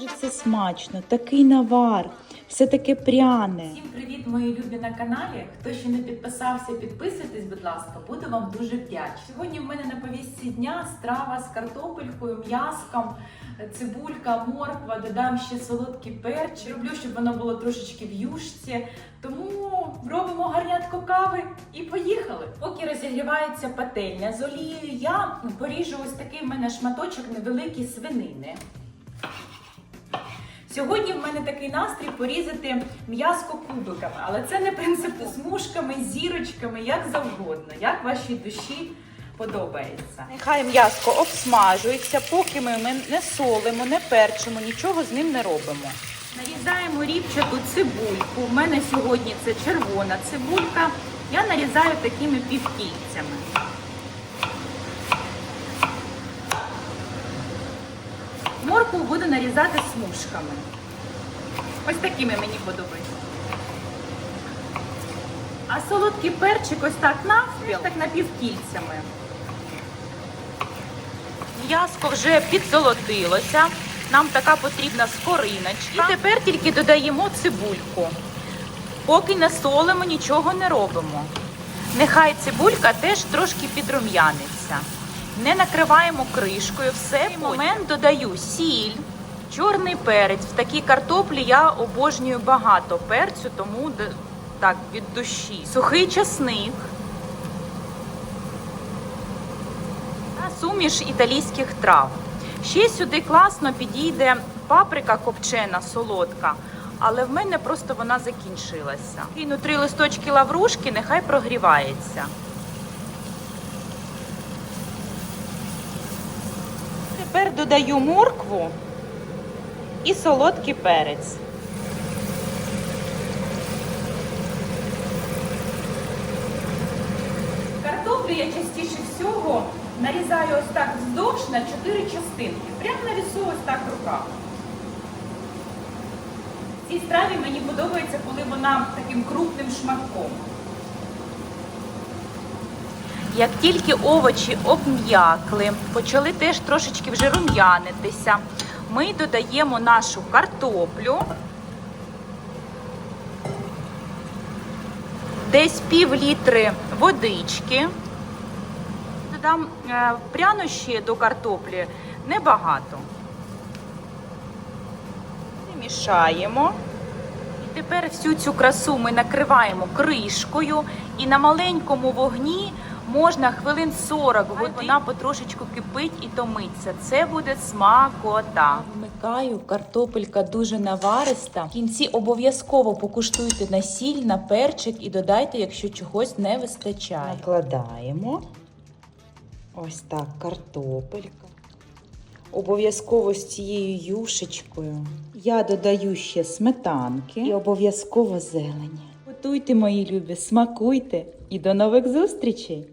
же це смачно, такий навар, все таке пряне. Всім привіт, мої любі на каналі. Хто ще не підписався, підписуйтесь, будь ласка, буду вам дуже вдячна. Сьогодні в мене на повістці дня страва з картопелькою, м'яском, цибулька, морква, додам ще солодкий перчик. Роблю, щоб воно було трошечки в юшці. Тому робимо гарнятко кави і поїхали. Поки розігрівається пательня з олією, я поріжу ось такий в мене шматочок невеликий свинини. Сьогодні в мене такий настрій порізати м'яско кубиками, але це не принципу смужками, зірочками, як завгодно, як вашій душі подобається. Нехай м'яско обсмажується, поки ми не солимо, не перчимо, нічого з ним не робимо. Нарізаємо рівчату цибульку. У мене сьогодні це червона цибулька. Я нарізаю такими півкільцями. Моркву буду нарізати смужками. Ось такими мені подобається. А солодкий перчик ось так навпіл, так напівкільцями. М'яско вже підзолотилося. Нам така потрібна скориночка. І тепер тільки додаємо цибульку. Поки не солимо, нічого не робимо. Нехай цибулька теж трошки підрум'яниться. Не накриваємо кришкою. Все в цей момент додаю сіль, чорний перець. В такій картоплі я обожнюю багато перцю, тому так від душі. Сухий часник. та суміш італійських трав. Ще сюди класно підійде паприка копчена, солодка, але в мене просто вона закінчилася. Кину три листочки лаврушки, нехай прогрівається. Тепер додаю моркву і солодкий перець. Картоплю я частіше всього нарізаю ось так вздовж на 4 частинки. Прямо нарисую ось так в руках. В цій страві мені подобається, коли вона таким крупним шматком. Як тільки овочі обм'якли, почали теж трошечки вже рум'янитися, ми додаємо нашу картоплю. Десь пів літри водички. Додам е, прянощі до картоплі небагато. Мішаємо. І тепер всю цю красу ми накриваємо кришкою і на маленькому вогні можна хвилин 40 годин. Вона потрошечку кипить і томиться. Це буде смакота. Вмикаю, картопелька дуже навариста. В кінці обов'язково покуштуйте на сіль, на перчик і додайте, якщо чогось не вистачає. Накладаємо. Ось так, картопелька. Обов'язково з цією юшечкою. Я додаю ще сметанки і обов'язково зелені. Готуйте, мої любі, смакуйте і до нових зустрічей!